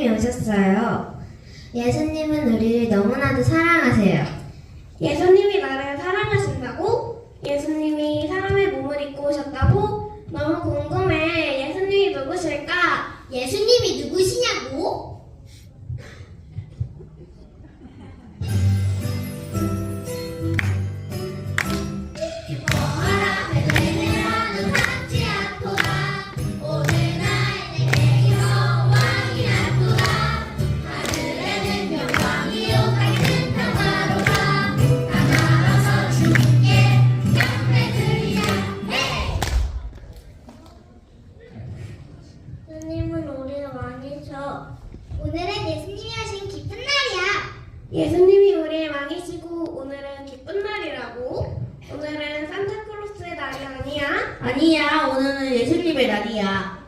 예수님이 오셨어요. 예수님은 우리를 너무나도 사랑하세요. 예수님이 나를 사랑하신다고? 예수님이 사람의 몸을 입고 오셨다고? 너무 궁금해. 예수님이 누구실까? 예수님이 누구시냐고? 아니야, 오늘은 예수님의 날이야.